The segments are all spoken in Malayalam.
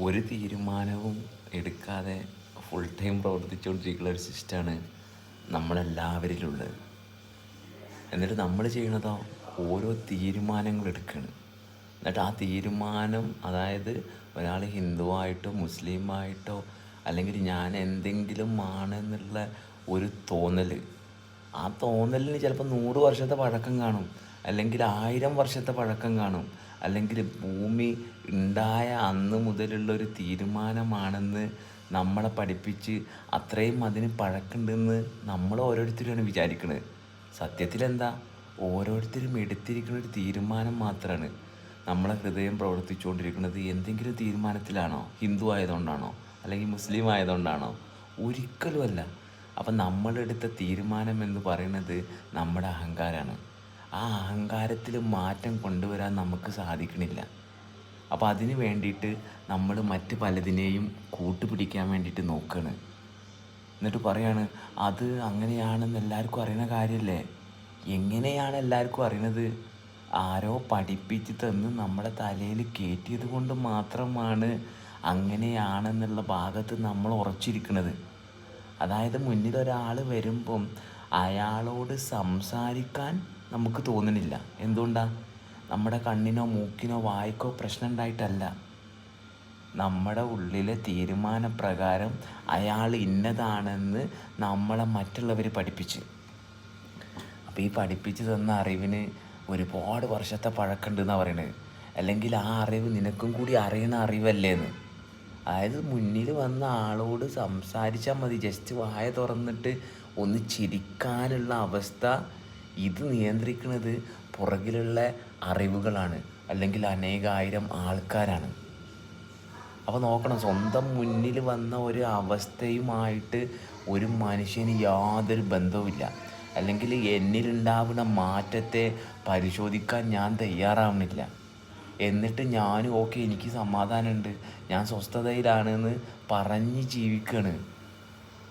ഒരു തീരുമാനവും എടുക്കാതെ ഫുൾ ടൈം പ്രവർത്തിച്ചുകൊണ്ടിരിക്കുന്ന ഒരു സിസ്റ്റമാണ് നമ്മളെല്ലാവരിലുള്ളത്. എന്നിട്ട് നമ്മൾ ചെയ്യണതോ ഓരോ തീരുമാനങ്ങൾ എടുക്കുകയാണ് എന്നിട്ട് ആ തീരുമാനം അതായത് ഒരാൾ ഹിന്ദുവായിട്ടോ മുസ്ലിമായിട്ടോ അല്ലെങ്കിൽ ഞാൻ എന്തെങ്കിലും ആണെന്നുള്ള ഒരു തോന്നൽ ആ തോന്നലിന് ചിലപ്പോൾ നൂറ് വർഷത്തെ പഴക്കം കാണും. അല്ലെങ്കിൽ ആയിരം വർഷത്തെ പഴക്കം കാണും. അല്ലെങ്കിൽ ഭൂമി ഉണ്ടായ അന്ന് മുതലുള്ള ഒരു തീരുമാനമാണെന്ന് നമ്മളെ പഠിപ്പിച്ച് അത്രയും അതിന് പഴക്കുണ്ടെന്ന് നമ്മൾ ഓരോരുത്തരുമാണ് വിചാരിക്കുന്നത് സത്യത്തിലെന്താ? ഓരോരുത്തരും എടുത്തിരിക്കുന്ന ഒരു തീരുമാനം മാത്രമാണ് നമ്മളെ ഹൃദയം പ്രവർത്തിച്ചുകൊണ്ടിരിക്കുന്നത്. എന്തെങ്കിലും തീരുമാനത്തിലാണോ? ഹിന്ദു ആയതുകൊണ്ടാണോ? അല്ലെങ്കിൽ മുസ്ലിം ആയതുകൊണ്ടാണോ? ഒരിക്കലുമല്ല. അപ്പം നമ്മളെടുത്ത തീരുമാനം എന്ന് പറയുന്നത് നമ്മുടെ അഹങ്കാരമാണ് ആ അഹങ്കാരത്തിൽ മാറ്റം കൊണ്ടുവരാൻ നമുക്ക് സാധിക്കണില്ല. അപ്പോൾ അതിന് വേണ്ടിയിട്ട് നമ്മൾ മറ്റ് പലതിനെയും കൂട്ടുപിടിക്കാൻ വേണ്ടിയിട്ട് നോക്കുകയാണ് എന്നിട്ട് പറയാണ് അത് അങ്ങനെയാണെന്ന് എല്ലാവർക്കും അറിയുന്ന കാര്യമല്ലേ എങ്ങനെയാണ് എല്ലാവർക്കും അറിയണത്? ആരോ പഠിപ്പിച്ച് തന്ന് നമ്മുടെ തലയിൽ കയറ്റിയത് കൊണ്ട് മാത്രമാണ് അങ്ങനെയാണെന്നുള്ള ഭാഗത്ത് നമ്മൾ ഉറച്ചിരിക്കുന്നത് അതായത് മുന്നിൽ ഒരാൾ വരുമ്പം അയാളോട് സംസാരിക്കാൻ നമുക്ക് തോന്നണില്ല എന്തുകൊണ്ടാണ് നമ്മുടെ കണ്ണിനോ മൂക്കിനോ വായ്ക്കോ പ്രശ്നം ഉണ്ടായിട്ടല്ല നമ്മുടെ ഉള്ളിലെ തീരുമാനപ്രകാരം അയാൾ ഇന്നതാണെന്ന് നമ്മളെ മറ്റുള്ളവർ പഠിപ്പിച്ച്. അപ്പോൾ ഈ പഠിപ്പിച്ച് തന്ന അറിവിന് ഒരുപാട് വർഷത്തെ പഴക്കമുണ്ടെന്നാണ് പറയണത് അല്ലെങ്കിൽ ആ അറിവ് നിനക്കും കൂടി അറിയണ അറിവല്ലേന്ന്. അതായത് മുന്നിൽ വന്ന ആളോട് സംസാരിച്ചാൽ മതി. ജസ്റ്റ് വായ തുറന്നിട്ട് ഒന്ന് ചിരിക്കാനുള്ള അവസ്ഥ ഇത് നിയന്ത്രിക്കുന്നത് പുറകിലുള്ള അറിവുകളാണ് അല്ലെങ്കിൽ അനേകായിരം ആൾക്കാരാണ്. അപ്പോൾ നോക്കണം സ്വന്തം മുന്നിൽ വന്ന ഒരു അവസ്ഥയുമായിട്ട് ഒരു മനുഷ്യന് യാതൊരു ബന്ധവുമില്ല. അല്ലെങ്കിൽ എന്നിലുണ്ടാവുന്ന മാറ്റത്തെ പരിശോധിക്കാൻ ഞാൻ തയ്യാറാവുന്നില്ല. എന്നിട്ട് ഞാനും ഓക്കെ എനിക്ക് സമാധാനമുണ്ട്. ഞാൻ സ്വസ്ഥതയിലാണെന്ന് പറഞ്ഞ് ജീവിക്കുകയാണ്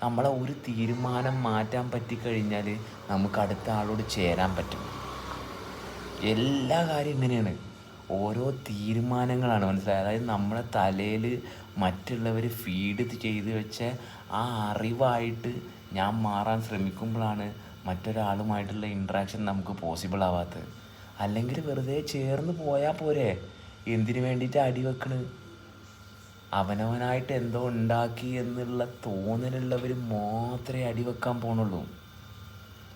നമ്മളെ ഒരു തീരുമാനം മാറ്റാൻ പറ്റിക്കഴിഞ്ഞാൽ നമുക്ക് അടുത്ത ആളോട് ചേരാൻ പറ്റും. എല്ലാ കാര്യം ഇങ്ങനെയാണ്. ഓരോ തീരുമാനങ്ങളാണ് മനസ്സിലായത് അതായത് നമ്മളെ തലയിൽ മറ്റുള്ളവർ ഫീഡ് ചെയ്ത് വെച്ച ആ അറിവായിട്ട് ഞാൻ മാറാൻ ശ്രമിക്കുമ്പോഴാണ് മറ്റൊരാളുമായിട്ടുള്ള ഇൻട്രാക്ഷൻ നമുക്ക് പോസിബിൾ ആവാത്തത്. അല്ലെങ്കിൽ വെറുതെ ചേർന്ന് പോയാൽ പോരെ. എന്തിനു വേണ്ടിയിട്ട് അടി വെക്കണ്? അവനവനായിട്ട് എന്തോ ഉണ്ടാക്കി എന്നുള്ള തോന്നലുള്ളവർ മാത്രമേ അടിവെക്കാൻ പോണുള്ളൂ.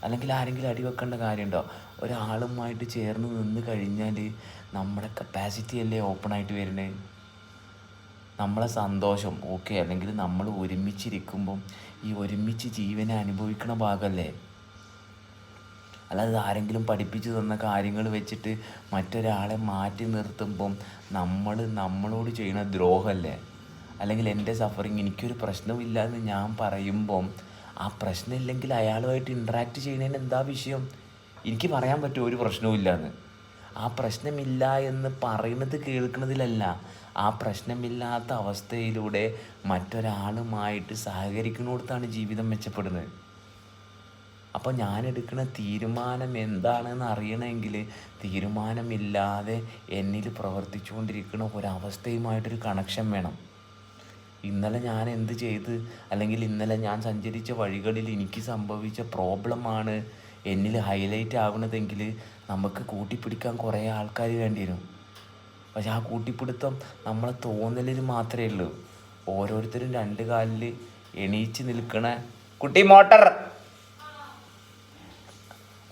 അല്ലെങ്കിൽ ആരെങ്കിലും അടിവെക്കേണ്ട കാര്യമുണ്ടോ ഒരാളുമായിട്ട് ചേർന്ന് നിന്ന് കഴിഞ്ഞാൽ നമ്മുടെ കപ്പാസിറ്റി അല്ലേ ഓപ്പൺ ആയിട്ട് വരുന്നത് നമ്മളെ സന്തോഷം ഓക്കെ അല്ലെങ്കിൽ നമ്മൾ ഒരുമിച്ചിരിക്കുമ്പം ഈ ഒരുമിച്ച് ജീവനെ അനുഭവിക്കണ ഭാഗമല്ലേ അല്ലാതെ ആരെങ്കിലും പഠിപ്പിച്ചു തന്ന കാര്യങ്ങൾ വെച്ചിട്ട് മറ്റൊരാളെ മാറ്റി നിർത്തുമ്പം നമ്മൾ നമ്മളോട് ചെയ്യുന്ന ദ്രോഹമല്ലേ അല്ലെങ്കിൽ എന്റെ സഫറിങ് എനിക്കൊരു പ്രശ്നമില്ല എന്ന് ഞാൻ പറയുമ്പം ആ പ്രശ്നമില്ലെങ്കിൽ അയാളുമായിട്ട് ഇൻട്രാക്ട് ചെയ്യുന്നതിന് എന്താ വിഷയം? എനിക്ക് പറയാൻ പറ്റുമോ ഒരു പ്രശ്നവും എന്ന്? ആ പ്രശ്നമില്ല എന്ന് പറയുന്നത് കേൾക്കുന്നതിലല്ല ആ പ്രശ്നമില്ലാത്ത അവസ്ഥയിലൂടെ മറ്റൊരാളുമായിട്ട് സഹകരിക്കുന്നിടത്താണ് ജീവിതം മെച്ചപ്പെടുന്നത്. അപ്പോൾ ഞാൻ എടുക്കുന്ന തീരുമാനം എന്താണെന്ന് അറിയണമെങ്കിൽ തീരുമാനമില്ലാതെ എന്നിൽ പ്രവർത്തിച്ചുകൊണ്ടിരിക്കുന്ന ഒരവസ്ഥയുമായിട്ടൊരു കണക്ഷൻ വേണം. ഇന്നലെ ഞാൻ എന്ത് ചെയ്ത്? അല്ലെങ്കിൽ ഇന്നലെ ഞാൻ സഞ്ചരിച്ച വഴികളിൽ എനിക്ക് സംഭവിച്ച പ്രോബ്ലമാണ് എന്നിൽ ഹൈലൈറ്റ് ആവുന്നതെങ്കിൽ നമുക്ക് കൂട്ടിപ്പിടിക്കാൻ കുറേ ആൾക്കാർ വേണ്ടി വരും. പക്ഷെ ആ കൂട്ടിപ്പിടുത്തം നമ്മളെ തോന്നലിൽ മാത്രമേ ഉള്ളൂ. ഓരോരുത്തരും രണ്ട് കാലിൽ എണീച്ച് നിൽക്കണ കുട്ടി മോട്ടർ.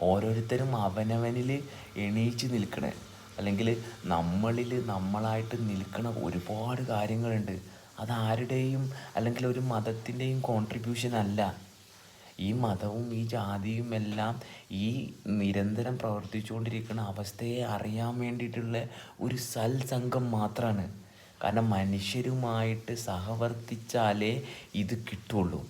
ഓരോരുത്തരും അവനവനിൽ എണീച്ച് നിൽക്കണേ. അല്ലെങ്കിൽ നമ്മളിൽ നമ്മളായിട്ട് നിൽക്കണ ഒരുപാട് കാര്യങ്ങളുണ്ട്. അതാരുടെയും അല്ലെങ്കിൽ ഒരു മതത്തിന്റെയും കോൺട്രിബ്യൂഷൻ അല്ല. ഈ മതവും ഈ ജാതിയും എല്ലാം ഈ നിരന്തരം പ്രവർത്തിച്ചുകൊണ്ടിരിക്കുന്ന അവസ്ഥയെ അറിയാൻ വേണ്ടിയിട്ടുള്ള ഒരു സൽസംഘം മാത്രമാണ് കാരണം മനുഷ്യരുമായിട്ട് സഹവർത്തിച്ചാലേ ഇത് കിട്ടുള്ളൂ.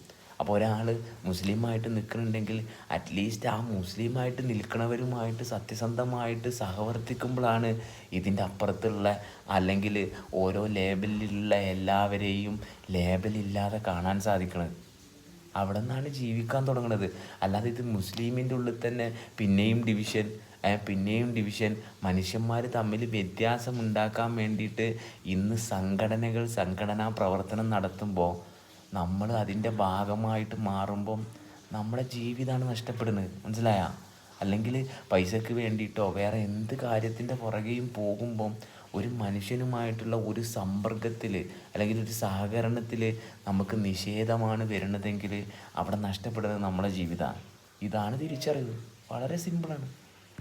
അപ്പോൾ ഒരാൾ മുസ്ലിമായിട്ട് നിൽക്കുന്നുണ്ടെങ്കിൽ അറ്റ്ലീസ്റ്റ് ആ മുസ്ലിമായിട്ട് നിൽക്കുന്നവരുമായിട്ട് സത്യസന്ധമായിട്ട് സഹവർത്തിക്കുമ്പോഴാണ് ഇതിന്റെ അപ്പുറത്തുള്ള അല്ലെങ്കിൽ ഓരോ ലേബലിലുള്ള എല്ലാവരെയും ലേബലില്ലാതെ കാണാൻ സാധിക്കുന്നത് അവിടെ നിന്നാണ് ജീവിക്കാൻ തുടങ്ങുന്നത് അല്ലാതെ ഇത് മുസ്ലിമിന്റെ ഉള്ളിൽ തന്നെ പിന്നെയും ഡിവിഷൻ പിന്നെയും ഡിവിഷൻ മനുഷ്യന്മാർ തമ്മിൽ വ്യത്യാസം ഉണ്ടാക്കാൻ വേണ്ടിയിട്ട് ഇന്ന് സംഘടനകൾ സംഘടനാ പ്രവർത്തനം നടത്തുമ്പോൾ നമ്മൾ അതിന്റെ ഭാഗമായിട്ട് മാറുമ്പം നമ്മുടെ ജീവിതമാണ് നഷ്ടപ്പെടുന്നത്. മനസ്സിലായ? അല്ലെങ്കിൽ പൈസക്ക് വേണ്ടിയിട്ടോ വേറെ എന്ത് കാര്യത്തിന്റെ പുറകെയും പോകുമ്പം ഒരു മനുഷ്യനുമായിട്ടുള്ള ഒരു സമ്പർക്കത്തിൽ അല്ലെങ്കിൽ ഒരു സഹകരണത്തിൽ നമുക്ക് നിഷേധമാണ് വരുന്നതെങ്കിൽ അവിടെ നഷ്ടപ്പെടുന്നത് നമ്മുടെ ജീവിതമാണ് ഇതാണ് തിരിച്ചറിവ്. വളരെ സിമ്പിളാണ്.